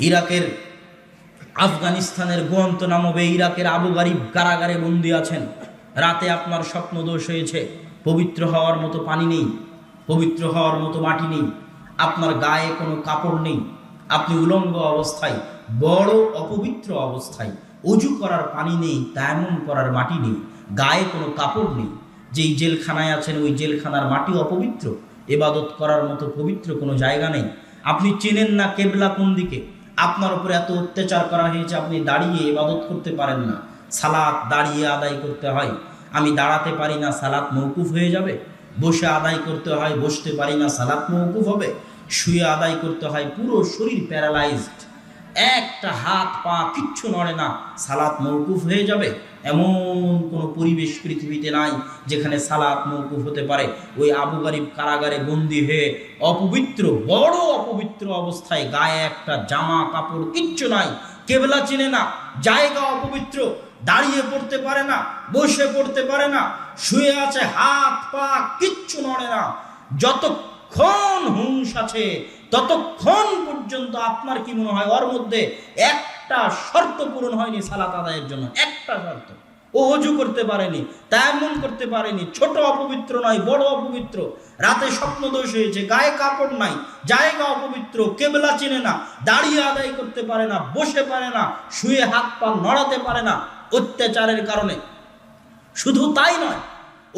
ইরাকের আফগানিস্তানের গোয়ান্ত নামবে ইরাকের আবু গারিব কারাগারে বন্দি আছেন। রাতে আপনার স্বপ্ন দোষ হয়েছে। পবিত্র হওয়ার মতো পানি নেই। পবিত্র হওয়ার মতো মাটি নেই। আপনার গায়ে কোনো কাপড় নেই। আপনি উলঙ্গ অবস্থায়, বড় অপবিত্র অবস্থায় অজু করার পানি নেই, তেমন করার মাটি নেই। গায়ে কোনো কাপড় নেই। যেই জেলখানায় আছেন, ওই জেলখানার মাটি অপবিত্র। এবাদত করার মতো পবিত্র কোনো জায়গা নেই। আপনি চেনেন না কেবলা কোন দিকে? আপনার উপরে এত অত্যাচার করা হয়েছে, আপনি দাঁড়িয়ে ইবাদত করতে পারেন না। সালাত দাঁড়িয়ে আদায় করতে হয়। আমি দাঁড়াতে পারি না, সালাত মৌকুফ হয়ে যাবে। বসে আদায় করতে হয়, বসতে পারি না, সালাত মৌকুফ হবে। শুয়ে আদায় করতে হয়, পুরো শরীর প্যারালাইজড। একটা হাত পা কিচ্ছু নড়ে না, সালাত মৌকুফ হয়ে যাবে। এমন কোনো পরিবেশ পৃথিবীতে নাই যেখানে সালাত মৌকুফ হতে পারে। ওই আবু গারিব কারাগারে বন্দি হয়ে অপবিত্র, বড় অপবিত্র অবস্থায় গায়ে একটা জামা কাপড় কিচ্ছু নাই। কেবলা চিনে না, জায়গা অপবিত্র, দাঁড়িয়ে পড়তে পারে না, বসে পড়তে পারে না, শুয়ে আছে, হাত পা কিচ্ছু নড়ে না। যতক্ষণ হুঁশ আছে, ততক্ষণ পর্যন্ত আপনার কি মনে হয়? ওর মধ্যে একটা শর্ত পূরণ হয়নি সালাত আদায়ের জন্য, একটা শর্ত। ও অজু করতে পারেনি তেমন করতে পারেনি, ছোট অপবিত্র নয়, বড় অপবিত্র। রাতে স্বপ্ন দোষ হয়েছে, গায়ে কাপড় নাই, জায়গা অপবিত্র, কেবলা চিনে না দাঁড়িয়ে আদায় করতে পারে না, বসে পারে না, শুয়ে হাত পা নড়াতে পারে না অত্যাচারের কারণে। শুধু তাই নয়,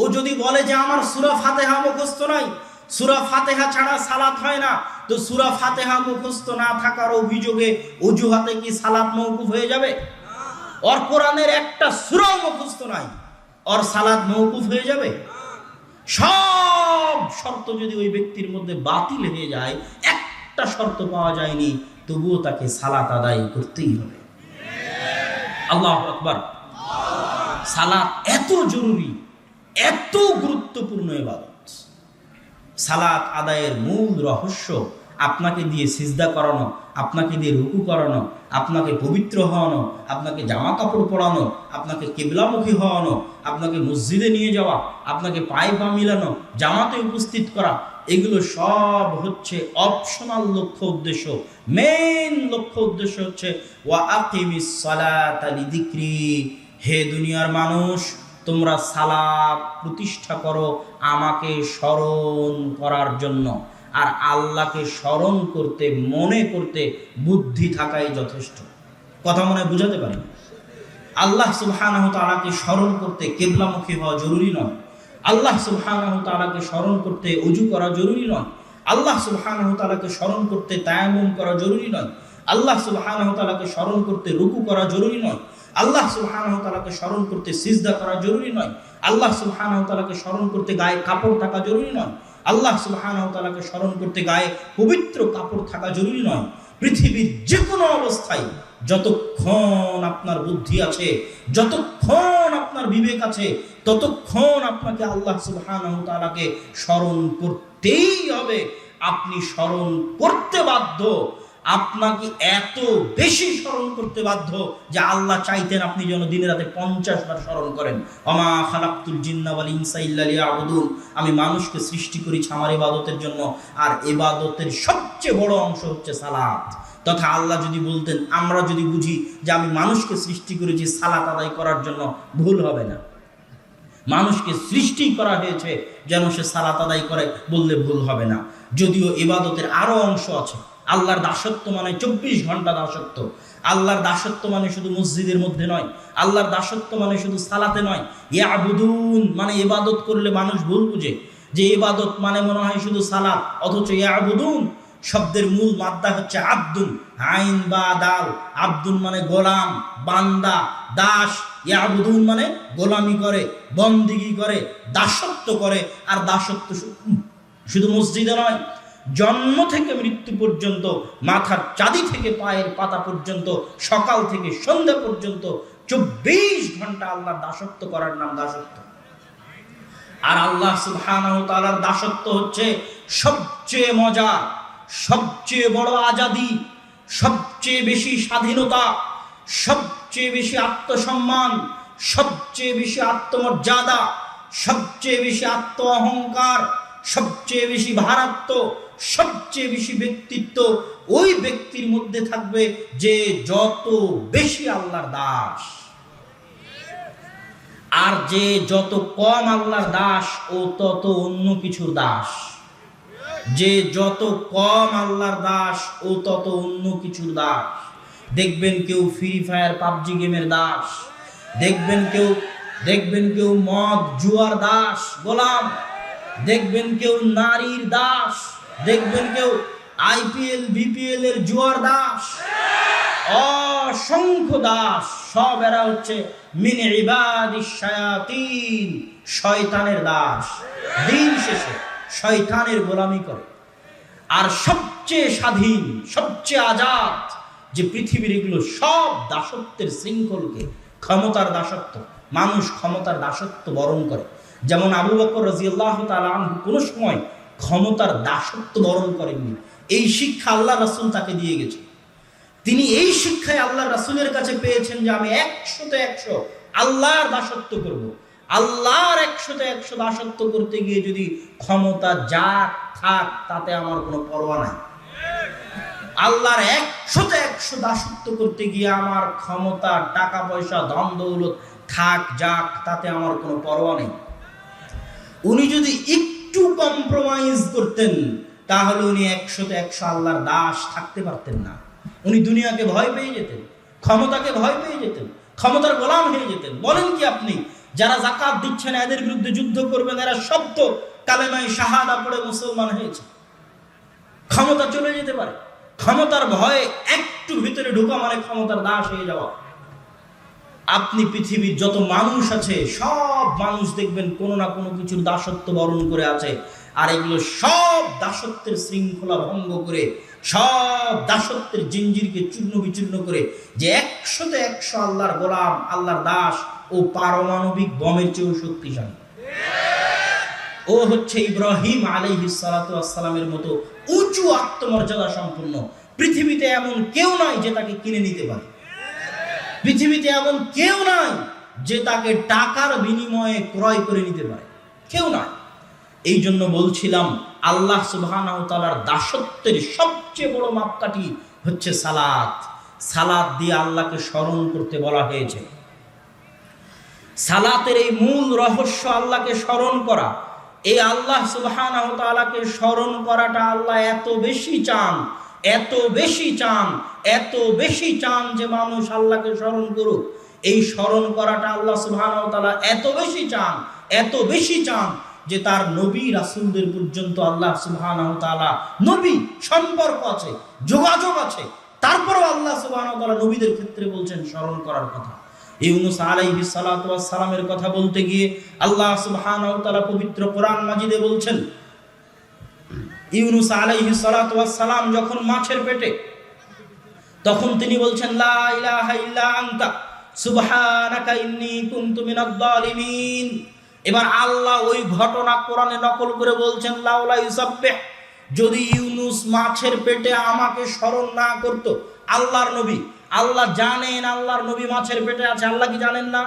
ও যদি বলে যে আমার সুরা ফাতেহা মুখস্থ নাই সুরা ফাতেহা ছাড়া সালাত হয় না। তো সুরা ফাতেহা মুখস্থ না থাকার অভিযোগে অজুহাতে কি সালাত মৌকুফ হয়ে যাবে? ওর কোরআনের একটা সুরাও মুখস্থ নাই। ওর সালাত মৌকুফ হয়ে যাবে? সব শর্ত যদি ওই ব্যক্তির মধ্যে বাতিল হয়ে যায়, একটা শর্ত পাওয়া যায়নি, তবুও তাকে সালাত আদায় করতেই হবে। আল্লাহ আকবার। সালাত এত জরুরি, এত গুরুত্বপূর্ণ এবাদত। সালাত আদায়ের মূল রহস্য আপনাকে দিয়ে সিজদা করানো, আপনাকে দিয়ে রুকু করানো, আপনাকে পবিত্র হওয়ানো, আপনাকে জামা কাপড় পরানো, আপনাকে কেবলামুখী হওয়ানো, আপনাকে মসজিদে নিয়ে যাওয়া, আপনাকে পায়ে পা মিলানো, জামাতে উপস্থিত করা, এগুলো সব হচ্ছে অপশনাল লক্ষ্য উদ্দেশ্য। মেইন লক্ষ্য উদ্দেশ্য হচ্ছে, ওয়া আকিমিস সালাতা লিযিকরি হে দুনিয়ার মানুষ তোমরা সালাত প্রতিষ্ঠা করো আমাকে স্মরণ করার জন্য। আর আল্লাহকে স্মরণ করতে, মনে করতে বুদ্ধি থাকাই যথেষ্ট। কথা মনে বুঝাতে পারি? আল্লাহ সুবহানাহু তাআলাকে স্মরণ করতে কেবলামুখী হওয়া জরুরি নয়। আল্লাহ সুবহানাহু তাআলাকে স্মরণ করতে অজু করা জরুরি নয়। আল্লাহ সুবহানাহু তাআলাকে স্মরণ করতে তায়াম্মুম করা জরুরি নয়। আল্লাহ সুবহানাহু তাআলাকে স্মরণ করতে রুকু করা জরুরি নয়। আল্লাহ সুবহানাহু তাআলাকে স্মরণ করতে সিজদা করা জরুরি নয়। আল্লাহ সুবহানাহু তাআলাকে স্মরণ করতে গায়ে কাপড় থাকা জরুরি নয়। আল্লাহ সুবহানাহু তাআলাকে স্মরণ করতে গায়ে পবিত্র কাপড় থাকা জরুরি নয়। পৃথিবীর যে কোনো অবস্থায় যতক্ষণ আপনার বুদ্ধি আছে, যতক্ষণ আপনার বিবেক আছে, ততক্ষণ আপনাকে আল্লাহ সুবহানাহু তাআলাকে স্মরণ করতেই হবে। আপনি স্মরণ করতে বাধ্য আপনাকে এত বেশি স্মরণ করতে বাধ্য যে আল্লাহ চাইতেন আপনি যেন দিনে রাতে পঞ্চাশ বার স্মরণ করেন। অমা খালাক্তুল জিন্নাওয়াল ইনসা ইল্লালি আবুদুন আমি মানুষকে সৃষ্টি করেছি আমার ইবাদতের জন্য, আর ইবাদতের সবচেয়ে বড় অংশ হচ্ছে সালাত। তথা আল্লাহ যদি বলতেন, আমরা যদি বুঝি যে আমি মানুষকে সৃষ্টি করেছি, সালাত আদায় করার জন্য ভুল হবে না। মানুষকে সৃষ্টি করা হয়েছে যেন সে সালাত আদায় করে, বললে ভুল হবে না। যদিও ইবাদতের আরও অংশ আছে। আল্লাহর দাসত্ব মানে চব্বিশ ঘণ্টা দাসত্ব। আল্লাহর দাসত্ব মানে শুধু মসজিদের মধ্যে নয়, আল্লাহর দাসত্ব মানে শুধু সালাতে নয়। ইয়াবুদুন মানে এবাদত করলে মানুষ ভুল বুঝে। যে এবাদত মানে মনে হয় শুধু সালাত, অথচ ইয়াবুদুন শব্দের মূল মাদ্দা হচ্ছে আব্দুন। আইন বা দাল আব্দুন মানে গোলাম, বান্দা, দাস। ইয়াবুদুন মানে গোলামি করে, বন্দিগি করে, দাসত্ব করে, আর দাসত্ব শুধু মসজিদে নয় জন্ম থেকে মৃত্যু পর্যন্ত, মাথার চাঁদি থেকে, পায়ের পাতা পর্যন্ত, সকাল থেকে সন্ধ্যা পর্যন্ত চব্বিশ ঘণ্টা আল্লাহর দাসত্ব করার নাম দাসত্ব। আর আল্লাহ সুবহানাহু দাসত্ব হচ্ছে সবচেয়ে মজা, সবচেয়ে বড় আজাদি, সবচেয়ে বেশি স্বাধীনতা, সবচেয়ে বেশি আত্মসম্মান, সবচেয়ে বেশি আত্মমর্যাদা, সবচেয়ে বেশি আত্ম অহংকার সবচেয়ে বেশি ভারাত্ম, সবচেয়ে বেশি ব্যক্তিত্ব ওই ব্যক্তির মধ্যে থাকবে যে যত বেশি আল্লাহর দাস। আর যে যত কম আল্লাহর দাস ও তত অন্য কিছুর দাস। যে যত কম আল্লাহর দাস ও তত অন্য কিছুর দাস। দেখবেন কেউ ফ্রি ফায়ার পাবজি গেমের দাস। দেখবেন কেউ দেখবেন কেউ মদ, জুয়ার দাস, গোলাম। দেখবেন কেউ নারীর দাস, দেখবেন কেউ আইপিএল বিপিএল এর জুয়ার দাস, অসংখ্য দাস, সব এরা হচ্ছে মিনে ইবাদিস শায়াতিন, শয়তানের দাস। দিন শেষে শয়তানের গোলামি করে। আর সবচেয়ে স্বাধীন, সবচেয়ে আজাদ যে পৃথিবীর এগুলো সব দাসত্বের শৃঙ্খলকে ক্ষমতার দাসত্ব, মানুষ ক্ষমতার দাসত্ব বরণ করে। যেমন আবু বকর রাজিয়াল্লাহ তাআলা আনহু কোনো সময় ক্ষমতার দাসত্ব বরণ করেননি। এই শিক্ষা আল্লাহ রাসুল তাকে দিয়ে গেছে। তিনি এই শিক্ষায় আল্লাহ রাসুলের কাছে পেয়েছেন যে আমি একশোতে একশো আল্লাহর দাসত্ব করব। আল্লাহর একশোতে একশো দাসত্ব করতে গিয়ে যদি ক্ষমতা যা থাক, তাতে আমার কোনো পরোয়া নাই। আল্লাহর একশোতে একশো দাসত্ব করতে গিয়ে আমার ক্ষমতা, টাকা পয়সা ধন থাক, যাক, তাতে আমার কোনো পরোয়া নেই। উনি যদি একটু কম্প্রোমাইজ করতেন, তাহলে উনি একশোতে একশো আল্লাহর দাস থাকতে পারতেন না। উনি দুনিয়াকে ভয় পেয়ে যেতেন, ক্ষমতাকে ভয় পেয়ে যেতেন, ক্ষমতার গোলাম হয়ে যেতেন। বলেন কি আপনি, যারা জাকাত দিচ্ছেন, এদের বিরুদ্ধে যুদ্ধ করবেন, এরা শব্দ কালেমাই শাহাদা পড়ে মুসলমান হয়েছে। ক্ষমতা চলে যেতে পারে। ক্ষমতার ভয়ে একটু ভিতরে ঢোকা মানে ক্ষমতার দাস হয়ে যাওয়া। আপনি পৃথিবীর যত মানুষ আছে, সব মানুষ দেখবেন কোনো না কোনো কিছুর দাসত্ব বরণ করে আছে। আর এগুলো সব দাসত্বের শৃঙ্খলা ভঙ্গ করে, সব দাসত্বের জিঞ্জিরকে চূর্ণ বিচূর্ণ করে যে একশোতে একশো আল্লাহর গোলাম, আল্লাহর দাস ও পারমাণবিক বমের চেয়েও শক্তিশালী। ও হচ্ছে ইব্রাহিম আলাইহি সালামের মতো উঁচু আত্মমর্যাদা সম্পন্ন। পৃথিবীতে এমন কেউ নাই যে তাকে কিনে নিতে পারে। পৃথিবীতে এমন কেউ নাই যে তাকে টাকার বিনিময়ে ক্রয় করে নিতে পারে। কেউ নাই। এই জন্য বলছিলাম, আল্লাহ তাআলার দাসত্বের সবচেয়ে বড় মাপকাঠি হচ্ছে সালাত। সালাত দিয়ে আল্লাহকে স্মরণ করতে বলা হয়েছে। সালাতের এই মূল রহস্য আল্লাহকে স্মরণ করা। এই আল্লাহ তাআলাকে স্মরণ করাটা আল্লাহ এত বেশি চান এত বেশি চান, এত বেশি চান যে মানুষ আল্লাহকে স্মরণ করুক। এই স্মরণ করাটা আল্লাহ সুবহানাহু তাআলা এত বেশি চান, এত বেশি চান যে তার নবী রাসূলদের পর্যন্ত আল্লাহ সুবহানাহু তাআলা নবী সম্পর্ক আছে, যোগাযোগ আছে। তারপরেও আল্লাহ সুবহানাহু তাআলা নবীদের ক্ষেত্রে বলছেন স্মরণ করার কথা। ইউনুস আলাইহিস সালাতু সালামের কথা বলতে গিয়ে আল্লাহ সুবহানাহু তাআলা পবিত্র কোরআন মাজিদে বলছেন ইউনুস ওয়াস সালাম যখন মাছের পেটে, তখন তিনি বলছেন, লা ইলাহা ইল্লা আনতা, সুবহানাকা ইন্নী কুনতু মিনাজ জালিমিন এবার আল্লাহ ওই ঘটনা কোরআনে নকল করে বলছেন লাউলা ইউসাব্বিহ। যদি ইউনুস মাছের পেটে আমাকে স্মরণ না করত, আল্লাহর নবী, আল্লাহ জানেন আল্লাহর নবী মাছের পেটে আছে, আল্লাহ কি জানেন না?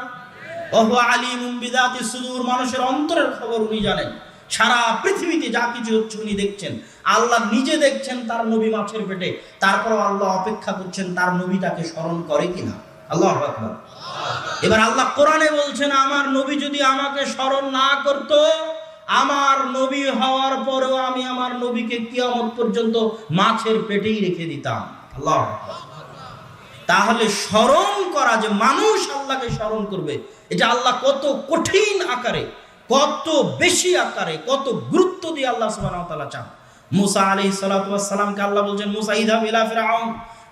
ওহ আলিমুম বিদাতি সুদূর, মানুষের অন্তরের খবর উনি জানেন। সারা পৃথিবীতে যা কিছু হচ্ছে উনি দেখছেন। আল্লাহ নিজে দেখছেন তার নবী মাছের পেটে। তারপরও আল্লাহ অপেক্ষা করছেন তার নবী তাকে স্মরণ করে কিনা। আল্লাহ আকবার। এবার আল্লাহ কোরআনে বলছেন, আমার নবী যদি আমাকে স্মরণ না করত, আমার নবী হওয়ার পরেও আমি আমার নবীকে কিয়ামত পর্যন্ত মাছের পেটেই রেখে দিতাম। আল্লাহ তাহলে স্মরণ করা যে মানুষ আল্লাহকে স্মরণ করবে, এটা আল্লাহ কত কঠিন আকারে কত বেশি আকারে, কত গুরুত্ব দিয়ে আল্লাহ তাআলা চান। মুসা আলাইহিস সালাতু ওয়াস সালামকে আল্লাহ বলছেন, মুসা, ইযহাব ইলা ফিরআউন,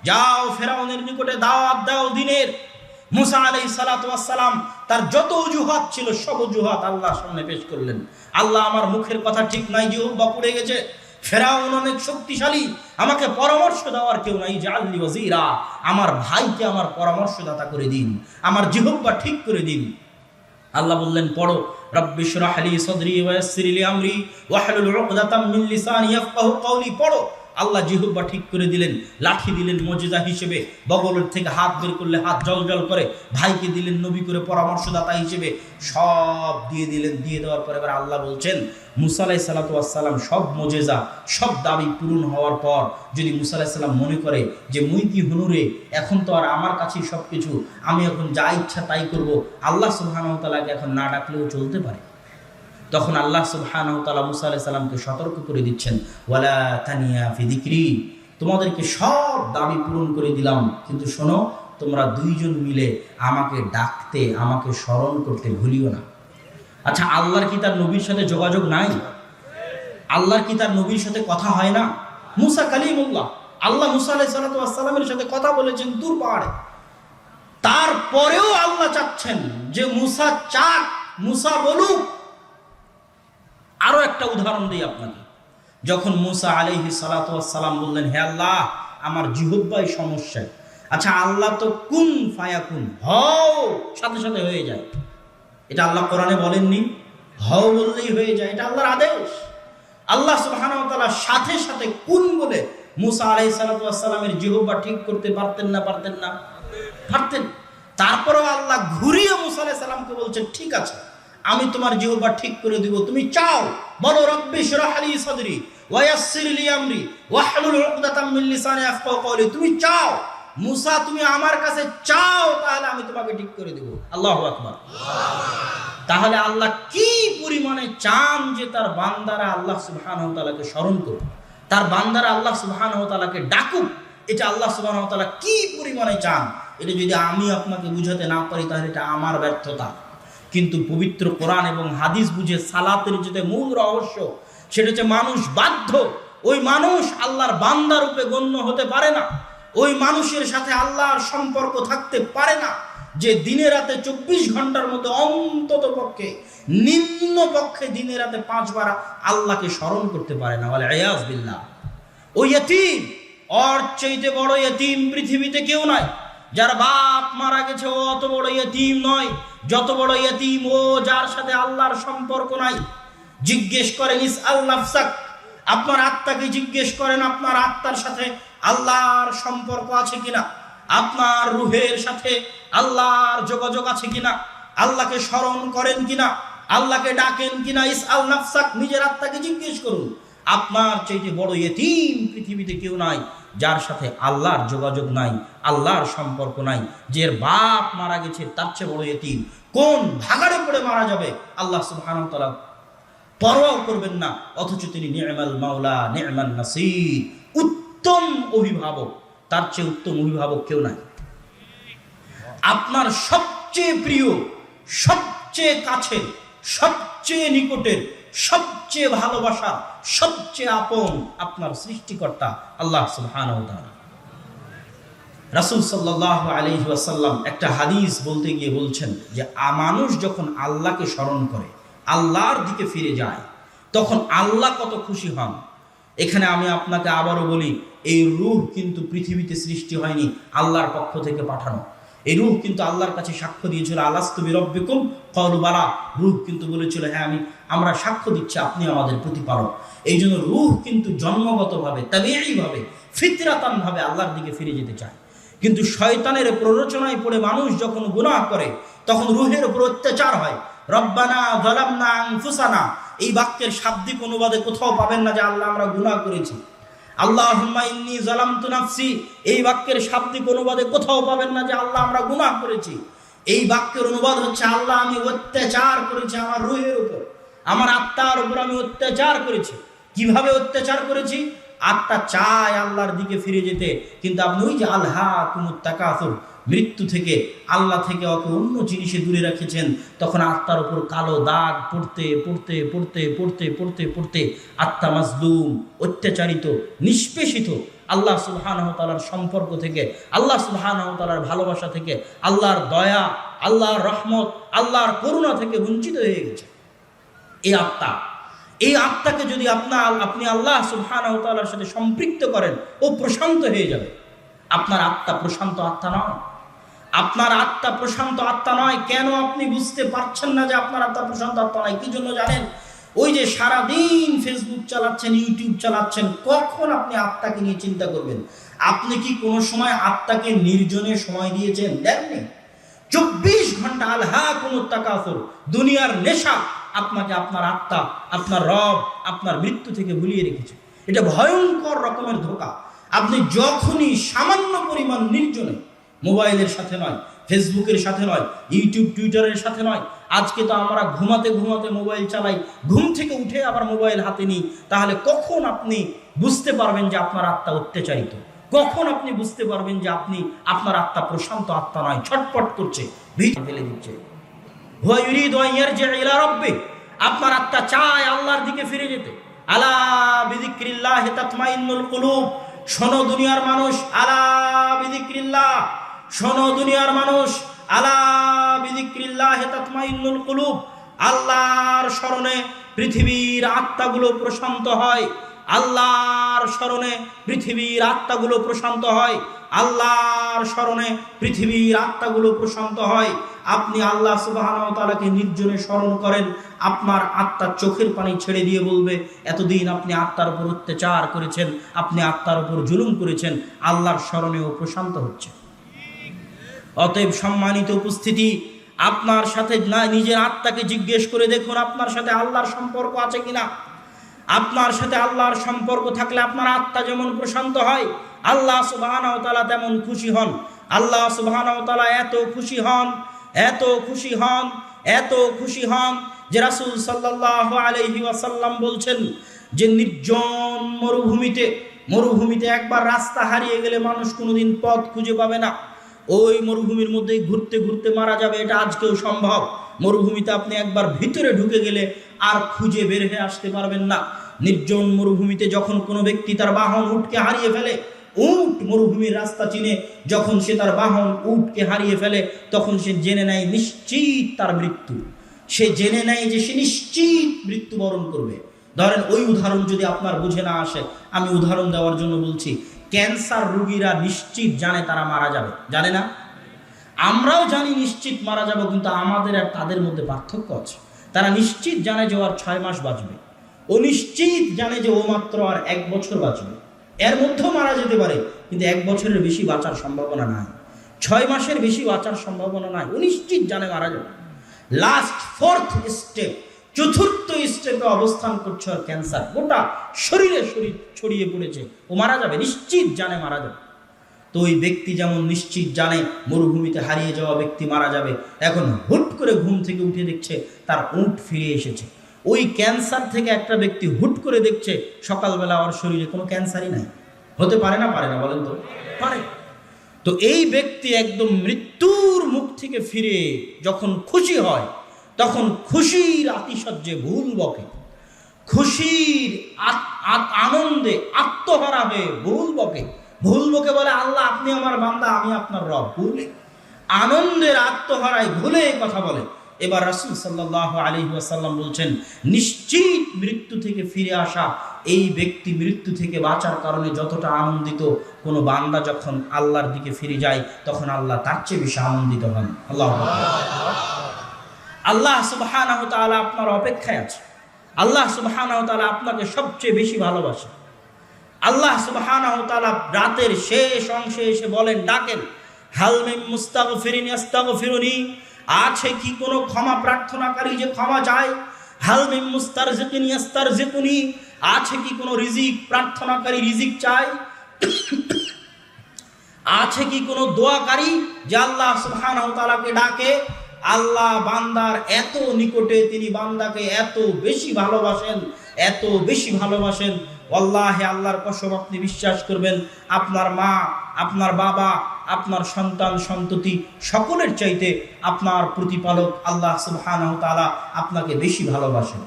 যাও ফেরাউনের নিকটে দাওয়াত দাও দিনের। মুসা আলাইহিস সালাতু ওয়াস সালাম তার যত অজুহাত ছিল, সব অজুহাত আল্লাহর সামনে পেশ করলেন। আল্লাহ আমার মুখের কথা ঠিক নাই, জিহ্বা পড়ে গেছে। ফেরাউন অনেক শক্তিশালী, আমাকে পরামর্শ দেওয়ার কেউ নাই যে আল্লি ওয়াজিরা, আমার ভাইকে আমার পরামর্শদাতা করে দিন, আমার জিহব্বা ঠিক করে দিন। আল্লাহ বললেন, পড়ো। রব্বি শরাহ লি সদরি ওয়াসসিরলি আমরি ওয়াহলুল উকদাতাম মিন লিসানি ইয়াফকাহু কওলি। পড়ো। আল্লাহ জিহুব্বা ঠিক করে দিলেন, লাঠি দিলেন মজেজা হিসেবে, বগলের থেকে হাত বের করলে হাত জল জল করে, ভাইকে দিলেন নবী করে পরামর্শদাতা হিসেবে, সব দিয়ে দিলেন, দিয়ে দেওয়ার পরে এবার আল্লাহ বলছেন মুসালাই সালাতাম সব মজেজা সব দাবি পূরণ হওয়ার পর যদি মুসালাই সাল্লাম মনে করে যে মুই কি হুনুরে এখন তো আর আমার কাছেই সব কিছু আমি এখন যা ইচ্ছা তাই করব, আল্লাহ সুবাহানতালাকে এখন না ডাকলেও চলতে পারে। তখন আল্লাহ সুবহানাহু তালা মুসা আলাইহিস সালামকে সতর্ক করে দিচ্ছেন, ওয়ালা তানিয়া ফি যিকরি তোমাদেরকে সব দাবি পূরণ করে দিলাম, কিন্তু শোনো, তোমরা দুইজন মিলে আমাকে ডাকতে, আমাকে স্মরণ করতে ভুলিও না। আচ্ছা আল্লাহর কি তার নবীর সাথে যোগাযোগ নাই? আল্লাহর কি তার নবীর সাথে কথা হয় না? মুসা কালিমুল্লাহ, আল্লাহ মুসা আলাইহিস সালামের সাথে কথা বলেছেন দূর পাহাড়ে। তারপরেও আল্লাহ চাচ্ছেন যে মুসা চাক, মুসা বলুক আরও একটা উদাহরণ দিই আপনাকে। যখন মুসা আলাইহি সালাম বললেন, হে আল্লাহ, আমার জিহুব্বাই সমস্যায়। আচ্ছা আল্লাহ তো কুন ফায়াকুন, হও সাথে সাথে হয়ে যায়। এটা আল্লাহ কোরআনে বলেননি, হও বললেই হয়ে যায়, এটা আল্লাহর আদেশ। আল্লাহ ওয়া সাথে সাথে কুন বলে মুসা আলাইহিস সালামের জিহুব্বা ঠিক করতে পারতেন না পারতেন না? পারতেন। তারপরেও আল্লাহ ঘুরিয়ে মুসা আলাইহিস সালামকে বলছেন, ঠিক আছে আমি তোমার জিহ্বা ঠিক করে দিব। তুমি চাও, বলো, রব্বি শরাহ লি সাদরি ওয়া ইয়াসসির লি আমরি ওয়াহলুল উকদাতাম মিন লিসানি ইয়াফকাহু কওলি। তুমি চাও, মুসা, তুমি আমার কাছে চাও, তাহলে আমি তোমাকে ঠিক করে দেব। আল্লাহু আকবার। তাহলে আল্লাহ কি পরিমাণে চান যে তার বান্দারা আল্লাহ সুবহানাহু তাআলাকে স্মরণ করুক? তার বান্দারা আল্লাহ সুবহানাহু তাআলাকে ডাকুক? এটা আল্লাহ সুবহানাহু তাআলা কি পরিমাণে চান? এটা যদি আমি আপনাকে বুঝাতে না পারি, তাহলে এটা আমার ব্যর্থতা। কিন্তু পবিত্র কোরআন এবং হাদিস বুঝে সালাতের যেটা মূল রহস্য, সেটা হচ্ছে মানুষ বাধ্য। ওই মানুষ আল্লাহর বান্দা রূপে গণ্য হতে পারে না। ওই মানুষের সাথে আল্লাহর সম্পর্ক থাকতে পারে না যে দিনে রাতে চব্বিশ ঘণ্টার মধ্যে অন্তত পক্ষে, নিম্ন পক্ষে দিনে রাতে পাঁচবার আল্লাহকে স্মরণ করতে পারে না। বলে আয়াজ বিল্লাহ। ওই এতিম অর চাইতে বড় এতিম পৃথিবীতে কেউ নয় যার বাপ মারা গেছে অত বড় ইয়তিম নয়। যত বড় ইয়তিম ও যার সাথে আল্লাহর সম্পর্ক নাই, জিজ্ঞেস করেন ইস আল্লাফসাক আপনার আত্মাকে জিজ্ঞেস করেন, আপনার আত্মার সাথে আল্লাহর সম্পর্ক আছে কিনা? আপনার রুহের সাথে আল্লাহর যোগাযোগ আছে কিনা? আল্লাহকে স্মরণ করেন কিনা? আল্লাহকে ডাকেন কিনা? ইস আল নাফসাক, নিজের আত্মাকে জিজ্ঞেস করুন। আপনার চাইতে বড় ইয়তিম পৃথিবীতে কেউ নাই। যার সাথে আল্লাহর যোগাযোগ নাই, আল্লাহর সম্পর্ক নাই, যে বাপ মারা গেছে, তার চেয়ে বড় এতিম। কোন ভাগাড়ে পড়ে মারা যাবে? আল্লাহ সুবহানাহু পরোয়াও করবেন না, অথচ তিনি নি'মাল মাওলা, নি'মান নাসির, উত্তম অভিভাবক। তার চেয়ে উত্তম অভিভাবক কেউ নাই। আপনার সবচেয়ে প্রিয়, সবচেয়ে কাছে সবচেয়ে নিকটের, সবচেয়ে ভালোবাসা সবচেয়ে আপন আপনার সৃষ্টিকর্তা আল্লাহ তাআলা। রাসূল সাল্লাল্লাহু আলাইহি একটা হাদিস বলতে গিয়ে বলছেন যে মানুষ যখন আল্লাহকে স্মরণ করে, আল্লাহর দিকে ফিরে যায়, তখন আল্লাহ কত খুশি হন। এখানে আমি আপনাকে আবারও বলি, এই রূহ কিন্তু পৃথিবীতে সৃষ্টি হয়নি, আল্লাহর পক্ষ থেকে পাঠানো। এই রুহ কিন্তু আল্লাহর কাছে সাক্ষ্য দিয়েছিল আলাস্তবি রব্বিকুম কলু, বালা। রূহ কিন্তু বলেছিল হ্যাঁ আমি, আমরা সাক্ষ্য দিচ্ছি, আপনি আমাদের প্রতিপালক। এই জন্য রুহ কিন্তু জন্মগতভাবে তবে তাবেইভাবে ফিতরাতানভাবে আল্লাহর দিকে ফিরে যেতে চায়। কিন্তু শয়তানের প্ররোচনায় পড়ে মানুষ যখন গুনাহ করে, তখন রুহের উপর অত্যাচার হয়। রব্বানা জালামনা আনফুসানা। এই বাক্যের শাব্দিক অনুবাদে কোথাও পাবেন না যে, আল্লাহ, আমরা গুনাহ করেছি। আল্লাহুম্মা ইন্নী জালামতু নাফসি। এই বাক্যের শাব্দিক অনুবাদে কোথাও পাবেন না যে আল্লাহ আমরা গুনাহ করেছি। এই বাক্যের অনুবাদ হচ্ছে, আল্লাহ আমি অত্যাচার করেছি আমার রুহের উপর। আমার আত্মার উপর আমি অত্যাচার করেছি। কীভাবে অত্যাচার করেছি? আত্মা চায় আল্লাহর দিকে ফিরে যেতে। কিন্তু আপনি ওই যে আল্লাহ কুমুত্তাকাসুর মৃত্যু থেকে আল্লাহ থেকে ওকে অন্য জিনিসে দূরে রেখেছেন, তখন আত্মার উপর কালো দাগ পড়তে পড়তে পড়তে পড়তে পড়তে পড়তে আত্মা মাজলুম, অত্যাচারিত, নিষ্পেষিত আল্লাহ সুবহানাহু তাআলার সম্পর্ক থেকে, আল্লাহ সুবহানাহু তাআলার ভালোবাসা থেকে আল্লাহর দয়া, আল্লাহর রহমত, আল্লাহর করুণা থেকে বঞ্চিত হয়ে গেছে। এই আত্মা এই আত্মাকে যদি আপনার আপনি আল্লাহ সুবহানাহু তাআলার সাথে সম্পৃক্ত করেন, ও প্রশান্ত হয়ে যাবে। আপনার আত্মা প্রশান্ত আত্মা নয়। আপনার আত্মা প্রশান্ত আত্মা নয়, কেন আপনি বুঝতে পারছেন না যে আপনার আত্মা প্রশান্ত আত্মা নয়? কি জন্য জানেন? ওই যে সারাদিন ফেসবুক চালাচ্ছেন ইউটিউব চালাচ্ছেন, কখন আপনি আত্মাকে নিয়ে চিন্তা করবেন? আপনি কি কোনো সময় আত্মাকে নির্জনে সময় দিয়েছেন? দেননি? চব্বিশ ঘণ্টা আলহা কোনো তাকাফর দুনিয়ার নেশা আপনাকে আপনার আত্মা, আপনার রব, আপনার মৃত্যু থেকে ভুলিয়ে রেখেছে। এটা ভয়ঙ্কর রকমের ধোকা। আপনি যখনই সামান্য পরিমাণ নির্জনে মোবাইলের সাথে নয়, ফেসবুকের সাথে নয়, ইউটিউব, টুইটারের সাথে নয়, আজকে তো আমরা ঘুমাতে ঘুমাতে মোবাইল চালাই, ঘুম থেকে উঠে আবার মোবাইল হাতে নিই, তাহলে কখন আপনি বুঝতে পারবেন যে আপনার আত্মা অত্যাচারিত? কখন আপনি বুঝতে পারবেন যে আপনি, আপনার আত্মা প্রশান্ত আত্মা নয়, ছটপট করছে ভিড় ফেলে দিচ্ছে? আপনার আত্মা চায় আল্লাহর দিকে ফিরে যেতে। আলা দুনিয়ার মানুষ, আলা দুনিয়ার মানুষ, আলা আল্লাহর স্মরণে পৃথিবীর আত্মাগুলো প্রশান্ত হয়। আল্লাহর স্মরণে পৃথিবীর আত্মাগুলো প্রশান্ত হয়। আল্লাহর স্মরণে পৃথিবীর আত্মাগুলো প্রশান্ত হয়। আপনি আল্লাহ সুবাহকে নির্জনে স্মরণ করেন, আপনার আত্মার চোখের পানি ছেড়ে দিয়ে বলবে, এতদিন আপনি আত্মার উপর অত্যাচার করেছেন, আপনি আত্মার উপর জুলুম করেছেন, আল্লাহর স্মরণেও প্রশান্ত হচ্ছে। অতএব সম্মানিত উপস্থিতি, আপনার সাথে না, নিজের আত্মাকে জিজ্ঞেস করে দেখুন, আপনার সাথে আল্লাহর সম্পর্ক আছে কিনা? আপনার সাথে আল্লাহর সম্পর্ক থাকলে আপনার আত্মা যেমন প্রশান্ত হয় আল্লাহ সুবাহানাও তালা তেমন খুশি হন। আল্লাহ সুবাহানাও তালা এত খুশি হন, এত খুশি হন, এত খুশি হন যে রাসুল সাল্লাহ আলহি ওয়াসাল্লাম বলছেন যে নির্জন মরুভূমিতে মরুভূমিতে একবার রাস্তা হারিয়ে গেলে মানুষ কোনোদিন পথ খুঁজে পাবে না। ওই মরুভূমির মধ্যেই ঘুরতে ঘুরতে মারা যাবে, এটা আজকেও সম্ভব। মরুভূমিতে আপনি একবার ভিতরে ঢুকে গেলে আর খুঁজে বের হয়ে আসতে পারবেন না। নির্জন মরুভূমিতে যখন কোনো ব্যক্তি তার বাহন উঠকে হারিয়ে ফেলে উট মরুভূমির রাস্তা চিনে, যখন সে তার বাহন উটকে হারিয়ে ফেলে, তখন সে জেনে নেয় নিশ্চিত তার মৃত্যু। সে জেনে নেয় যে সে নিশ্চিত মৃত্যুবরণ করবে। ধরেন ওই উদাহরণ যদি আপনার বুঝে না আসে, আমি উদাহরণ দেওয়ার জন্য বলছি, ক্যান্সার রুগীরা নিশ্চিত জানে তারা মারা যাবে। জানে না? আমরাও জানি নিশ্চিত মারা যাব, কিন্তু আমাদের আর তাদের মধ্যে পার্থক্য আছে। তারা নিশ্চিত জানে যে ও আর ছয় মাস বাঁচবে। ও নিশ্চিত জানে যে ও মাত্র আর এক বছর বাঁচবে। এর মধ্যেও মারা যেতে পারে, কিন্তু এক বছরের বেশি বাঁচার সম্ভাবনা নাই। ছয় মাসের বেশি বাঁচার সম্ভাবনা নাই। ও নিশ্চিত জানে মারা যাবে। লাস্ট ফোর্থ স্টেপ চতুর্থ স্টেপে অবস্থান করছে ওর ক্যান্সার গোটা শরীরে শরীর ছড়িয়ে পড়েছে। ও মারা যাবে, নিশ্চিত জানে মারা যাবে। তো ওই ব্যক্তি যেমন নিশ্চিত জানে, মরুভূমিতে হারিয়ে যাওয়া ব্যক্তি মারা যাবে। এখন হুট করে ঘুম থেকে উঠে দেখছে, তার উঠ ফিরে এসেছে। ওই ক্যান্সার থেকে একটা ব্যক্তি হুট করে দেখছে সকালবেলা ওর শরীরে কোনো ক্যান্সারই নাই। হতে পারে না পারে না, বলেন তো? পারে। তো এই ব্যক্তি একদম মৃত্যুর মুখ থেকে ফিরে যখন খুশি হয়, তখন খুশির আতিশয্যে ভুল বকে। খুশির আনন্দে আত্মহারা হয়ে ভুল বকে। ভুল বকে বলে, আল্লাহ, আপনি আমার বান্দা, আমি আপনার রব। ভুলে। আনন্দের আত্মহারায় ভুলে কথা বলে। এবার রাসুল সাল্লাহ আলী ওয়াসাল্লাম বলছেন, নিশ্চিত মৃত্যু থেকে ফিরে আসা, এই ব্যক্তি মৃত্যু থেকে বাঁচার কারণে যতটা আনন্দিত কোনো বান্দা যখন আল্লাহর দিকে ফিরে যায়, তখন আল্লাহ তার চেয়ে বেশি আনন্দিত হন। আল্লাহ আল্লাহ তাআলা আপনার অপেক্ষায় আছে। আল্লাহ তাআলা আপনাকে সবচেয়ে বেশি ভালোবাসে। আল্লাহ তাআলা রাতের শেষ অংশে এসে বলেন, ডাকেন হালমিম মুস্তাগফিরিন আস্তাগফিরুনি আছে কি কোনো ক্ষমা প্রার্থনাকারী যে ক্ষমা চায়? হালমিম মুস্তারজিকিন আস্তারজিকুনি আছে কি কোনো রিজিক প্রার্থনাকারী রিজিক চায়? আছে কি কোনো দোয়াকারী যে আল্লাহ সুবহানাহু তাআলাকে ডাকে? আল্লাহ বান্দার এত নিকটে তিনি বান্দাকে এত বেশি ভালোবাসেন, এত বেশি ভালোবাসেন। আল্লাহে আল্লাহর কসম, আপনি বিশ্বাস করবেন, আপনার মা, আপনার বাবা আপনার সন্তান, সন্ততি সকলের চাইতে আপনার প্রতিপালক আল্লাহ সুবহানাহু আপনাকে বেশি ভালোবাসেন।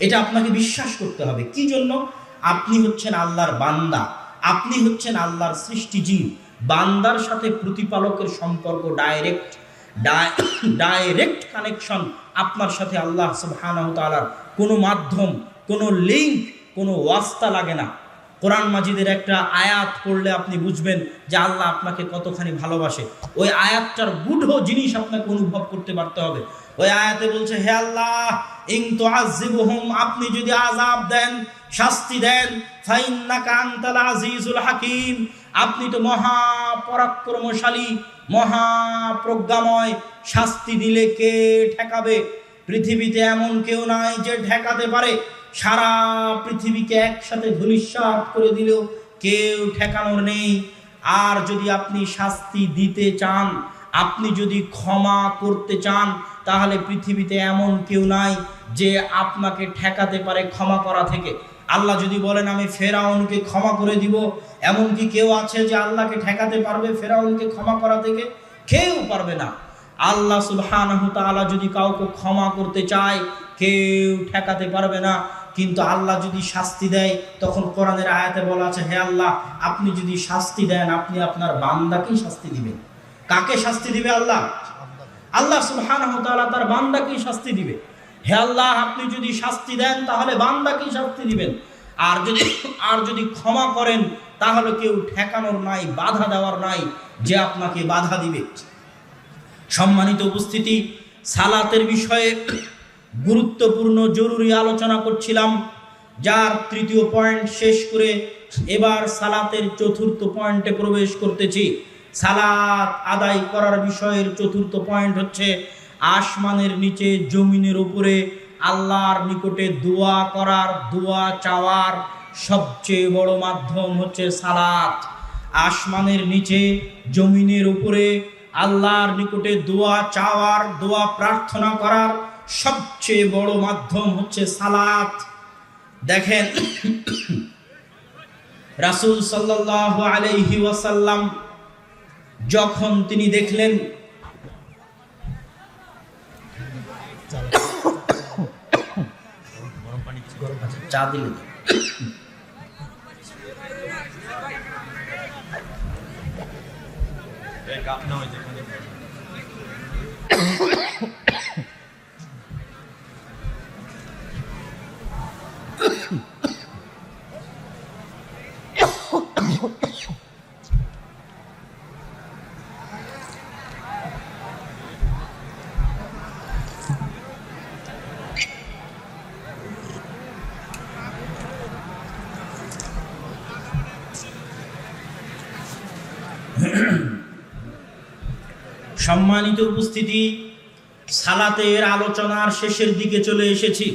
এটা আপনাকে বিশ্বাস করতে হবে। কি জন্য? আপনি হচ্ছেন আল্লাহর বান্দা। আপনি হচ্ছেন আল্লাহর সৃষ্টিজীব বান্দার সাথে প্রতিপালকের সম্পর্ক ডাইরেক্ট ডাইরেক্ট কানেকশন আপনার সাথে আল্লাহ সুবহানাহু তাআলার কোনো মাধ্যম, কোনো লিঙ্ক কোনো ওয়াস্তা লাগে না। কোরআন মাজিদের একটা আয়াত পড়লে আপনি বুঝবেন যে আল্লাহ আপনাকে কতখানি ভালোবাসে। ওই আয়াতটার গূঢ় জিনিস আপনাকে অনুভব করতে পারতে হবে। ওই আয়াতে বলছে, হে আল্লাহ, ইং তো আজিবুহুম আপনি যদি আজাব দেন, শাস্তি দেন হাকিম, আপনি তো মহা পরাক্রমশালী, মহা প্রজ্ঞাময়, শাস্তি দিলে কে ঠেকাবে? পৃথিবীতে এমন কেউ নাই যে ঠেকাতে পারে। সারা পৃথিবীকে একসাথে ধূলিসাৎ করে দিলেও কেউ ঠেকানোর নেই। আর যদি আপনি শাস্তি দিতে চান, আপনি যদি ক্ষমা করতে চান, তাহলে পৃথিবীতে এমন কেউ নাই যে আপনাকে ঠেকাতে পারে ক্ষমা করা থেকে। আল্লাহ যদি বলেন, আমি ফেরাউনকে ক্ষমা করে দিব। এমন কি কেউ আছে যে আল্লাহকে ঠেকাতে পারবে ফেরাউনকে ক্ষমা করা থেকে, কেউ পারবে না। আল্লাহ সুবহানাহু তাআলা যদি কাউকে ক্ষমা করতে চায়, কেউ ঠেকাতে পারবে না। কিন্তু আল্লাহ যদি শাস্তি দেয়, তখন কোরআনের আয়াতে বলা আছে, হে আল্লাহ, আপনি যদি শাস্তি দেন, আপনি আপনার বান্দাকেই শাস্তি দিবেন। কাকে শাস্তি দিবে আল্লাহ? আল্লাহ সুবহানাহু তাআলা তার বান্দাকেই শাস্তি দিবে। হে আল্লাহ, আপনি যদি শাস্তি দেন, তাহলে বান্দাকেই শাস্তি দিবেন। আর যদি আর যদি ক্ষমা করেন, তাহলে কেউ ঠেকানোর নাই, বাধা দেওয়ার নাই, যে আপনাকে বাধা দিবে। সম্মানিত উপস্থিতি, সালাতের বিষয়ে গুরুত্বপূর্ণ জরুরি আলোচনা করছিলাম, যার তৃতীয় পয়েন্ট শেষ করে এবার সালাতের চতুর্থ পয়েন্টে প্রবেশ করতেছি। সালাত আদায় করার বিষয়ের চতুর্থ পয়েন্ট হচ্ছে আসমানের নিচে জমিনের উপরে আল্লাহর নিকটে দোয়া করার, দোয়া চাওয়ার সবচেয়ে বড় মাধ্যম হচ্ছে সালাত। আসমানের নিচে জমিনের উপরে আল্লাহর নিকটে দোয়া চাওয়ার, দোয়া প্রার্থনা করার সবচেয়ে বড় মাধ্যম হচ্ছে সালাত। দেখেন, রাসূল সাল্লাল্লাহু আলাইহি ওয়াসাল্লাম যখন তিনি দেখলেন আচ্ছা, চা দিলে তো। সম্মানিত উপস্থিতি সালাতের আলোচনার শেষের দিকে চলে এসেছি।